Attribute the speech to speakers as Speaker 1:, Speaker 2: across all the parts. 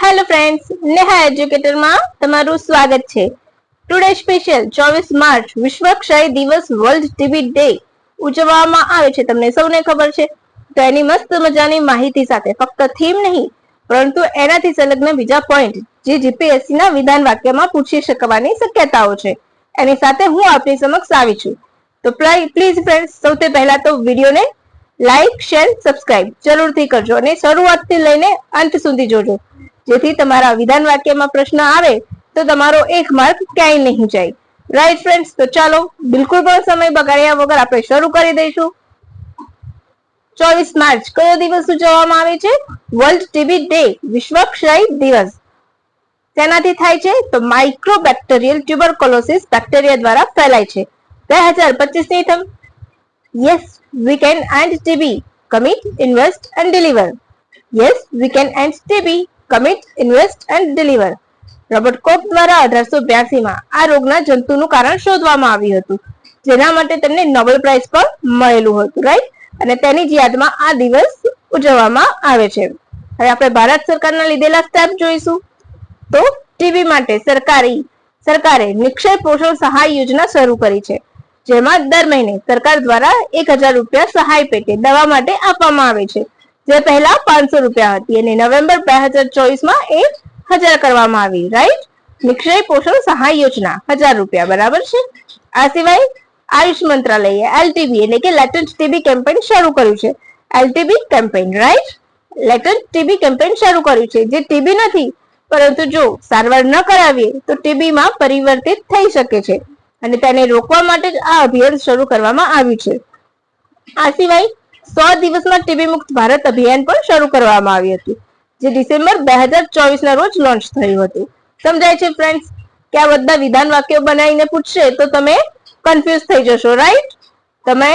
Speaker 1: Hello friends Neha એજ્યુકેટરમાં તમારું સ્વાગત છે. ટુડે સ્પેશિયલ ચોવીસ માર્ચ, વિશ્વ ક્ષય દિવસ વર્લ્ડ ટીબી ડે ઉજવવામાં આવે છે. તમને સૌને ખબર છે. તો એની મસ્ત મજાની માહિતી સાથે. ફક્ત થીમ નહીં, પરંતુ એનાથી સંલગ્ન બીજા પોઈન્ટ જે જીપીએસસી ના વિધાન વાક્યમાં પૂછી શકવાની શક્યતાઓ છે. એની સાથે હું આપની સમક્ષ આવી છું. તો પ્લીઝ ફ્રેન્ડ્સ સૌથી પહેલા તો વિડીયોને લાઈક શેર સબસ્ક્રાઇબ જરૂરથી કરજો અને શરૂઆતથી લઈને અંત સુધી જોજો. જેથી તમારા વિધાન વાક્યમાં પ્રશ્ન આવે તો તમારો એક માર્ક ક્યાંય નહીં જાય. રાઈટ ફ્રેન્ડ્સ તો ચાલો, બિલકુલ પણ સમય બગાડ્યા વગર આપણે શરૂ કરી દઈશું. ચોવીસ માર્ચ, કયો દિવસ ઉજવવામાં આવે છે? વર્લ્ડ ટીબી ડે વિશ્વ ક્ષય દિવસ. તેનાથી થાય છે તો માઇક્રોબેક્ટેરિયલ ટ્યુબરકોલોસિસ બેક્ટેરિયા દ્વારા ફેલાય છે. બે હજાર પચીસની theme yes we can end TB commit invest and deliver yes we can end TB commit invest and deliver Robert Koch દ્વારા અઢારસો બ્યાસી માં આ રોગના જંતુનું કારણ શોધવામાં આવ્યું હતું, જેના માટે તેમને નોબેલ પ્રાઇઝ પણ મળેલું હતું રાઈટ અને તેની જ યાદમાં આ દિવસ ઉજવવામાં આવે છે. હવે આપણે ભારત સરકારના લીધેલા સ્ટેપ જોઈશું. તો ટીબી માટે સરકારી, સરકારે નિક્ષય પોષણ સહાય યોજના શરૂ કરી છે, જેમાં દર મહિને સરકાર દ્વારા એક હજાર રૂપિયા સહાય પેટે દવા માટે આપવામાં આવે છે. જે પહેલા પાંચસો રૂપિયા હતી અને નવેમ્બર બે હજાર ચોવીસમાં એ હજાર કરવામાં આવી રાઈટ નિક્ષય પોષણ સહાય યોજના, હજાર રૂપિયા, બરાબર છે? આ સિવાય આયુષ મંત્રાલયે, એલટીબી એટલે કે લેટન્ટ ટીબી કેમ્પેઇન શરૂ કર્યું છે. LTB campaign right latent TB campaign શરૂ કર્યું છે. જે ટીબી નથી, પરંતુ જો સારવાર ન કરાવીએ, તો ટીબીમાં પરિવર્તિત થઈ શકે છે. અને તેને રોકવા માટે જ આ અભિયાન શરૂ કરવામાં આવ્યું છે. આ સિવાય સો દિવસમાં ટીબી મુક્ત ભારત અભિયાન પણ શરૂ કરવામાં આવ્યું હતું, જે ડિસેમ્બર બે હજાર ચોવીસ ના રોજ લોન્ચ થયું હતું. સમજાય છે ફ્રેન્ડ્સ કે આ બધા વિધાન વાક્યો બનાવીને પૂછશે તો તમે કન્ફ્યુઝ થઈ જશો રાઈટ તમે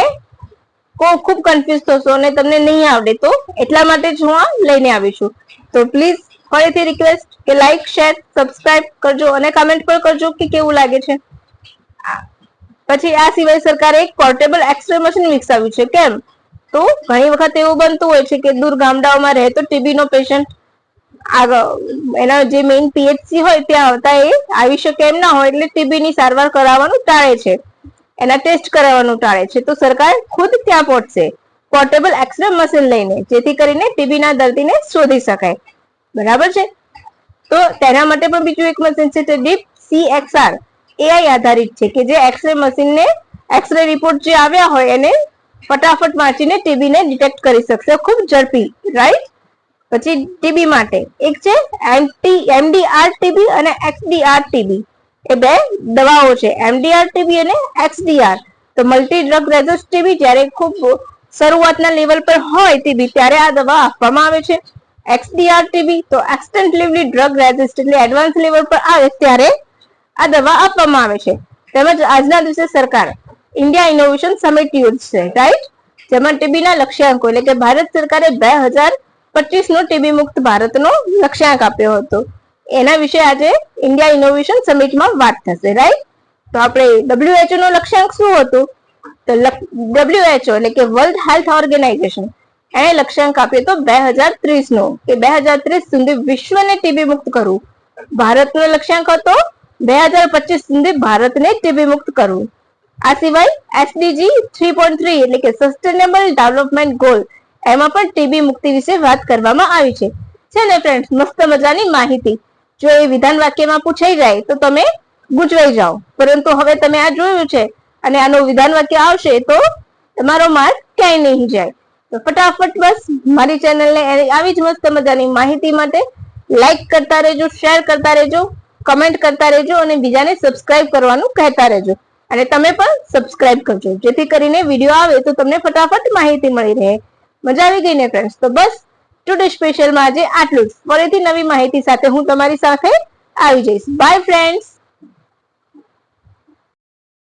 Speaker 1: ખૂબ કન્ફ્યુઝ થશો અને તમને નહીં આવડે તો એટલા માટે જ હું આ લઈને આવી છું. તો પ્લીઝ ફરીથી રિક્વેસ્ટ કે લાઈક શેર સબસ્ક્રાઇબ કરજો અને કમેન્ટ પણ કરજો કે કેવું લાગે છે. પછી આ સિવાય સરકારે એક પોર્ટેબલ એક્સરે મશીન વિકસાવ્યું છે, કેમ? તો ઘણી વખત એવું બનતું હોય છે કે દૂર ગામડાઓમાં રહેતો ટીબી નો પેશન્ટ એના જે મેઇન પીએચસી હોય ત્યાં આવતા એ આવી શકે એમ ના હોય એટલે ટીબી ની સારવાર કરાવવાનું ટાળે છે. એના ટેસ્ટ કરાવવાનું ટાળે છે. તો સરકાર ખુદ ત્યાં પહોંચશે. પોર્ટેબલ એક્સરે મશીન લઈને, જેથી કરીને ટીબી ના દર્દીને શોધી શકાય. બરાબર છે? તો તેના માટે પણ બીજું એક મશીન છે તે ડીપ સીએક્સઆર એઆઈ આધારિત છે કે જે એક્સરે મશીનને એક્સરે રિપોર્ટ જે આવ્યા હોય એને ફટાફટ વાંચીને ટીબી ને ડિટેક્ટ કરી શકશે. ખૂબ ઝડપી રાઈટ પછી ટીબી માટે એક છે એન્ટી એમડીઆર ટીબી અને એક્સડીઆર ટીબી એ બે દવાઓ છે. એમડીઆર ટીબી અને એક્સડીઆર તો મલ્ટી ડ્રગ રેઝિસ્ટ ટીબી જ્યારે ખૂબ શરૂઆતના લેવલ પર હોય ટીબી ત્યારે આ દવા આપવામાં આવે છે. એક્સડીઆર ટીબી તો એક્સટેન્ટિવલી ડ્રગ રેઝિસ્ટ એટલે એડવાન્સ લેવલ પર આવે ત્યારે આ દવા આપવામાં આવે છે. તેમજ આજના દિવસે સરકાર ઇન્ડિયા ઇનોવેશન સમિટ યોજશે રાઈટ જેમાં ટીબીના લક્ષ્યાંકો, એટલે કે ભારત સરકારે બે હજાર પચીસ નો ટીબી મુક્ત ભારતનો લક્ષ્યાંક આપ્યો હતો. એના વિશે આજે ઇન્ડિયા ઇનોવેશન સમિટમાં વાત થશે રાઈટ તો આપણે ડબ્લ્યુએચઓ નો લક્ષ્યાંક શું હતું? તો ડબ્લ્યુએચઓ એટલે કે વર્લ્ડ હેલ્થ ઓર્ગેનાઇઝેશન એને લક્ષ્યાંક આપ્યો તો બે હજાર ત્રીસ નો કે બે હજાર ત્રીસ સુધી વિશ્વને ટીબી મુક્ત કરવું. ભારતનો લક્ષ્યાંક હતો બે હજાર પચીસ સુધી ભારતને ટીબી મુક્ત કરવું. આ સિવાય એસડીજી થ્રી પોઈન્ટ થ્રી એટલે કે સસ્ટેનેબલ ડેવલપમેન્ટ ગોલ એમાં પણ ટીબી મુક્તિ વિશે વાત કરવામાં આવી છે. છે ને ફ્રેન્ડ્સ મસ્ત મજાની માહિતી. જો એ વિધાન વાક્યમાં પૂછાઈ જાય તો તમે ગુજવાઈ જાઓ. પરંતુ હવે તમે આ જોયું છે અને આનું વિધાન વાક્ય આવશે તો તમારો માર્ક ક્યાંય નહીં જાય. તો ફટાફટ બસ મારી ચેનલને આવી જ મસ્ત મજાની માહિતી માટે લાઈક કરતા રહેજો શેર કરતા રહેજો કમેન્ટ કરતા રહેજો અને બીજાને સબસ્ક્રાઇબ કરવાનું કહેતા રહેજો. અને તમે પણ સબસ્ક્રાઇબ કરજો. જેથી કરીને વીડિયો આવે તો તમને ફટાફટ માહિતી મળી રહે. મજા આવી ગઈ ને ફ્રેન્ડ્સ તો બસ ટુડે સ્પેશિયલમાં આજે આટલું જ. ફરીથી નવી માહિતી સાથે હું તમારી સાથે આવી જઈશ. By friends